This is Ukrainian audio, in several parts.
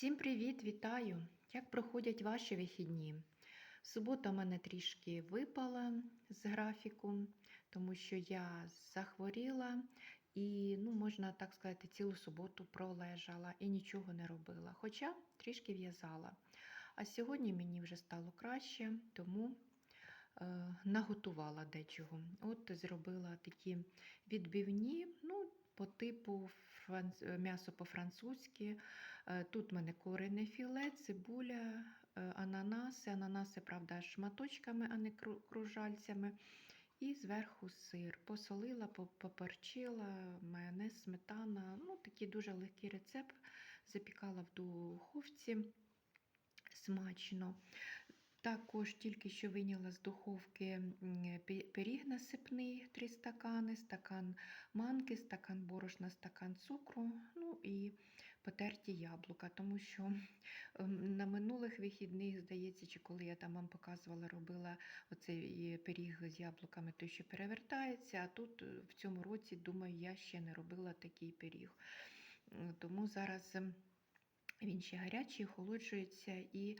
Всім привіт, вітаю! Як проходять ваші вихідні? Субота в мене трішки випала з графіку, тому що я захворіла і, ну, можна так сказати, цілу суботу пролежала і нічого не робила, хоча трішки в'язала. А сьогодні мені вже стало краще, тому е, наготувала дечого. От зробила такі відбивні, ну, по типу франц... м'ясо по-французьки. Е, Тут в мене курине філе, цибуля, е, ананаси. Ананаси, правда, шматочками, а не кружальцями. І зверху сир. Посолила, по- поперчила, майонез, сметана. Ну, такий дуже легкий рецепт. Запікала в духовці смачно. Також тільки що вийняла з духовки пиріг насипний 3 стакани, стакан манки, стакан борошна, стакан цукру, ну і потерті яблука. Тому що на минулих вихідних, здається, чи коли я там вам показувала, робила оцей пиріг з яблуками, той, що перевертається. А тут е, в цьому році, думаю, я ще не робила такий пиріг. Тому зараз. Він ще гарячий, охолоджується, і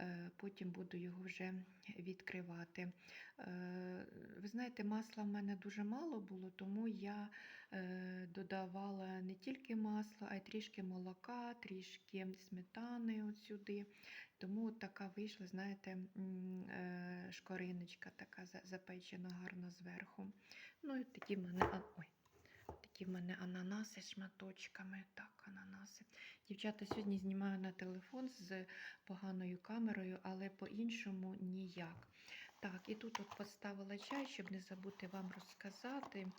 е, потім буду його вже відкривати. Е, ви знаєте, масла в мене дуже мало було, тому я е, додавала не тільки масло, а й трішки молока, трішки сметани сюди. Тому от така вийшла, знаєте, е, шкориночка така запечена гарно зверху. Ну і такі в мене. Ой. Такі в мене ананаси шматочками. Так, ананаси. Дівчата, сьогодні знімаю на телефон з поганою камерою, але по-іншому ніяк. Так, і тут от поставила чай, щоб не забути вам розказати.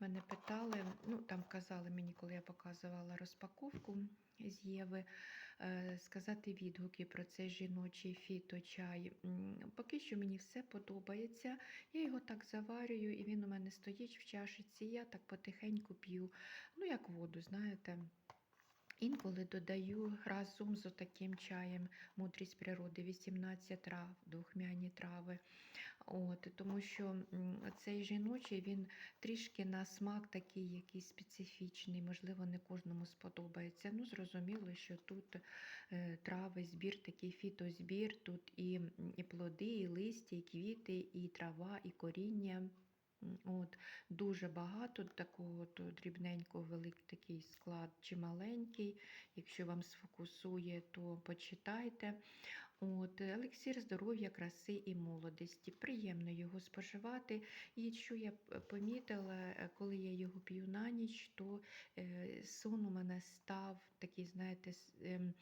Мене питали, ну там казали мені, коли я показувала розпаковку з Єви, сказати відгуки про цей жіночий фіточай. Поки що мені все подобається. Я його так заварюю, і він у мене стоїть в чашиці. Я так потихеньку п'ю, ну як воду, знаєте. Інколи додаю разом з таким чаєм мудрість природи 18 трав, духмяні трави. От, тому що цей жіночий він трішки на смак такий якийсь специфічний, можливо, не кожному сподобається. Ну, зрозуміло, що тут е, трави, збір, такий фітозбір, тут і, і плоди, і листя, і квіти, і трава, і коріння. От, дуже багато такого от дрібненького, великий такий склад чи маленький. Якщо вам сфокусує, то почитайте. От, елексір здоров'я, краси і молодості. Приємно його споживати. І що я п- помітила, е, коли я його п'ю на ніч, то е, сон у мене став такий, знаєте, ем,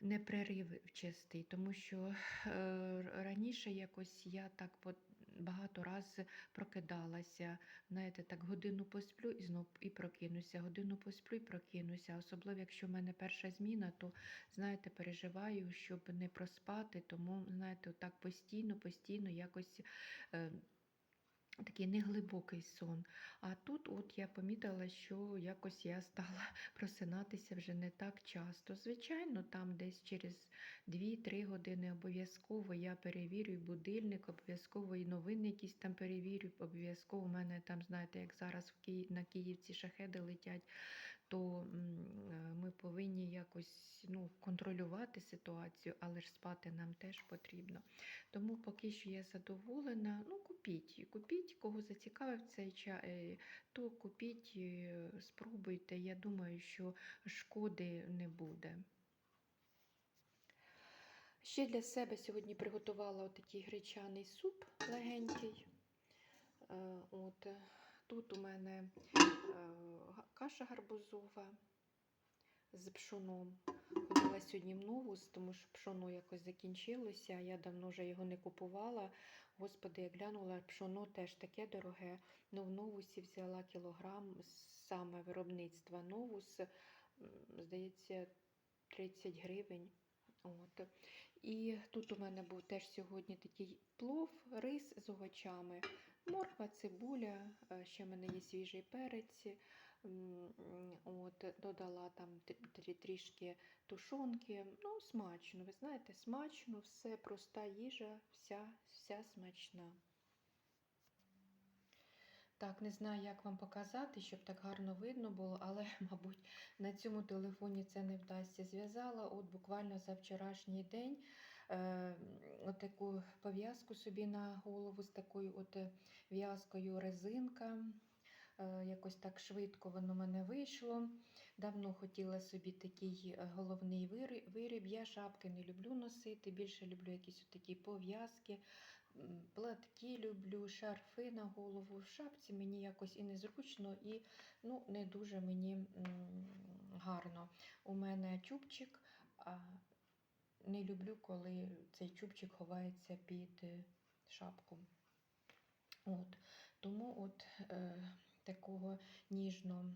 непреривчастий, тому що е, раніше якось я так по- багато раз прокидалася. Знаєте, так годину посплю і знов і прокинуся, годину посплю і прокинуся. Особливо, якщо в мене перша зміна, то знаєте, переживаю, щоб не проспати, тому знаєте, отак постійно, постійно якось. Такий неглибокий сон. А тут от я помітила, що якось я стала просинатися вже не так часто. Звичайно, там десь через 2-3 години обов'язково я перевірю будильник, обов'язково і новини якісь там перевірю, обов'язково у мене там, знаєте, як зараз в Ки... на Київці шахеди летять, то е, ми повинні якось ну, контролювати ситуацію, але ж спати нам теж потрібно. Тому поки що я задоволена. Ну, купіть, купіть, кого зацікавив цей чай, то купіть, е, спробуйте. Я думаю, що шкоди не буде. Ще для себе сьогодні приготувала такий гречаний суп легенький. Е, От, е, тут у мене е, каша гарбузова з пшоном. Ходила сьогодні новус, тому що пшоно якось закінчилося. Я давно вже його не купувала. Господи, я глянула, пшоно теж таке дороге. Ну, в новусі взяла кілограм саме виробництва новус, здається, 30 гривень. От. І тут у мене був теж сьогодні такий плов, рис з овочами, морква, цибуля, е, ще в мене є свіжий перець. От, додала там трі- трі- трішки тушонки. Ну, смачно, ви знаєте, смачно, все проста їжа, вся, вся смачна. Так, не знаю, як вам показати, щоб так гарно видно було, але, мабуть, на цьому телефоні це не вдасться. Зв'язала от буквально за вчорашній день е, от таку пов'язку собі на голову з такою от е, в'язкою резинка. Е, якось так швидко воно мене вийшло. Давно хотіла собі такий е, головний виріб. Я шапки не люблю носити, більше люблю якісь такі пов'язки. Платки люблю, шарфи на голову. В шапці мені якось і незручно, і ну, не дуже мені гарно. У мене чубчик, а не люблю, коли цей чубчик ховається під е, шапку. От. Тому от такого ніжно,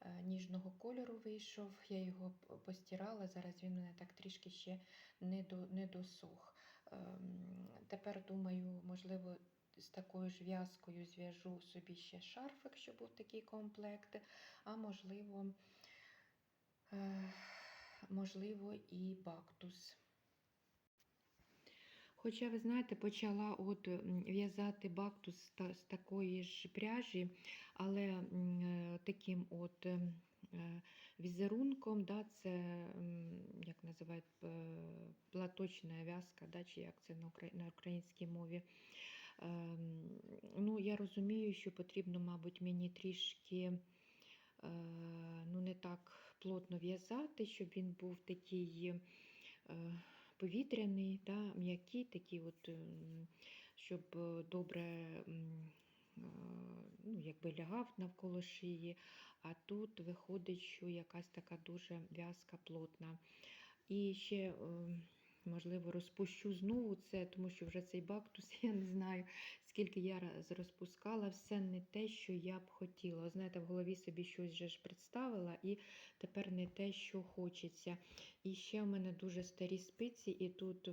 е, ніжного кольору вийшов. Я його постирала. Зараз він мене так трішки ще не, до, не досох. Ем, Тепер думаю, можливо, з такою ж в'язкою зв'яжу собі ще шарфик, щоб був такий комплект, а можливо, е, можливо, і бактус. Хоча, ви знаєте, почала от в'язати бактус з такої ж пряжі, але е, таким от е, візерунком, да, це як називають платочна в'язка, да, чи як це на українській мові. Ем, Ну, я розумію, що потрібно, мабуть, мені трішки е, ну, не так плотно в'язати, щоб він був такий повітряний, да, м'який, такий, от, ем, щоб е, добре е, ну, якби лягав навколо шиї. А тут виходить, що якась така дуже в'язка плотна. І ще, е, можливо, розпущу знову це, тому що вже цей бактус, я не знаю, скільки я раз розпускала, все не те, що я б хотіла. Знаєте, в голові собі щось вже ж представила, і тепер не те, що хочеться. І ще в мене дуже старі спиці, і тут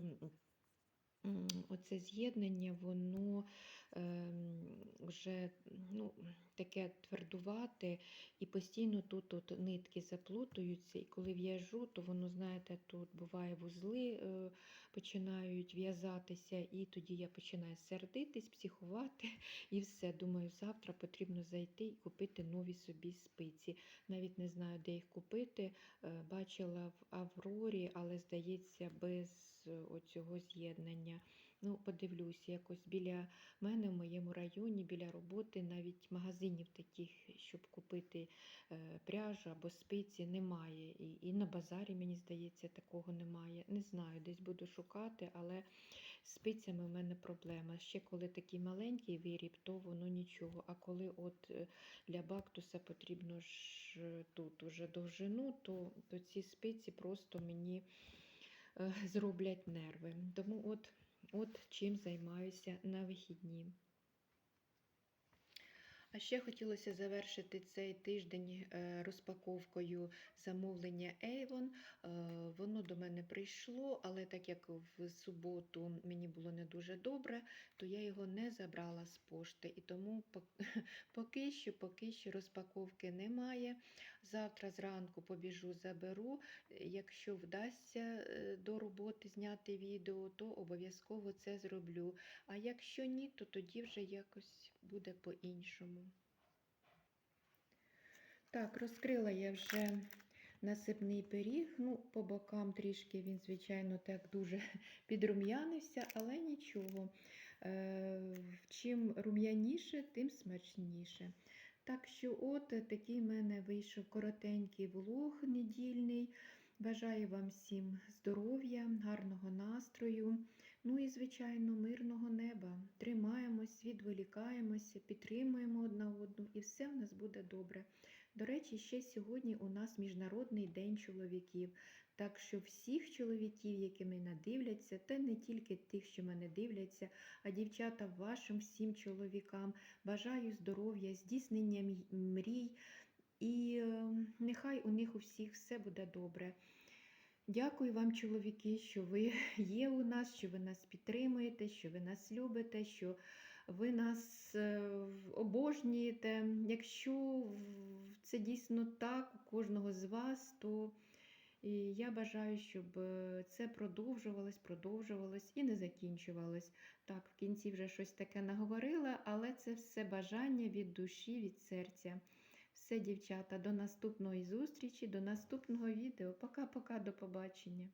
оце з'єднання, воно вже ну, таке твердувате, і постійно тут от нитки заплутуються. І коли в'яжу, то воно, знаєте, тут буває вузли е, починають в'язатися, і тоді я починаю сердитись, психувати, і все. Думаю, завтра потрібно зайти і купити нові собі спиці. Навіть не знаю, де їх купити. Е, Бачила в Аврорі, але здається, без е, оцього з'єднання. Ну, подивлюся, якось біля мене в моєму районі, біля роботи, навіть магазинів таких, щоб купити е, пряжу або спиці, немає. І, і на базарі, мені здається, такого немає. Не знаю, десь буду шукати, але спицями в мене проблема. Ще коли такий маленький виріб, то воно нічого. А коли от е, для бактуса потрібно ж е, тут уже довжину, то, то ці спиці просто мені зроблять нерви. Тому от, от чим займаюся на вихідні. Ще хотілося завершити цей тиждень е, розпаковкою замовлення Avon. Е, Воно до мене прийшло, але так як в суботу мені було не дуже добре, то я його не забрала з пошти. І тому поки що, поки що розпаковки немає. Завтра зранку побіжу, заберу. Якщо вдасться е, до роботи зняти відео, то обов'язково це зроблю. А якщо ні, то тоді вже якось буде по-іншому. Так, розкрила я вже насипний пиріг. Ну, по бокам трішки він, звичайно, так дуже підрум'янився, але нічого. Е, Чим рум'яніше, тим смачніше. Так що, от такий в мене вийшов коротенький влог недільний. Бажаю вам всім здоров'я, гарного настрою. Ну і, звичайно, мирного неба. Відволікаємося, підтримуємо одна одну, і все в нас буде добре. До речі, ще сьогодні у нас Міжнародний день чоловіків. Так що всіх чоловіків, які мене дивляться, та не тільки тих, що мене дивляться, а дівчата вашим всім чоловікам бажаю здоров'я, здійснення мрій, і е, нехай у них у всіх все буде добре. Дякую вам, чоловіки, що ви є у нас, що ви нас підтримуєте, що ви нас любите, що ви нас е, обожнюєте. Якщо це дійсно так у кожного з вас, то І я бажаю, щоб е, це продовжувалось, продовжувалось і не закінчувалось. Так, в кінці вже щось таке наговорила, але це все бажання від душі, від серця. Все, дівчата, до наступної зустрічі, до наступного відео. Пока-пока, до побачення.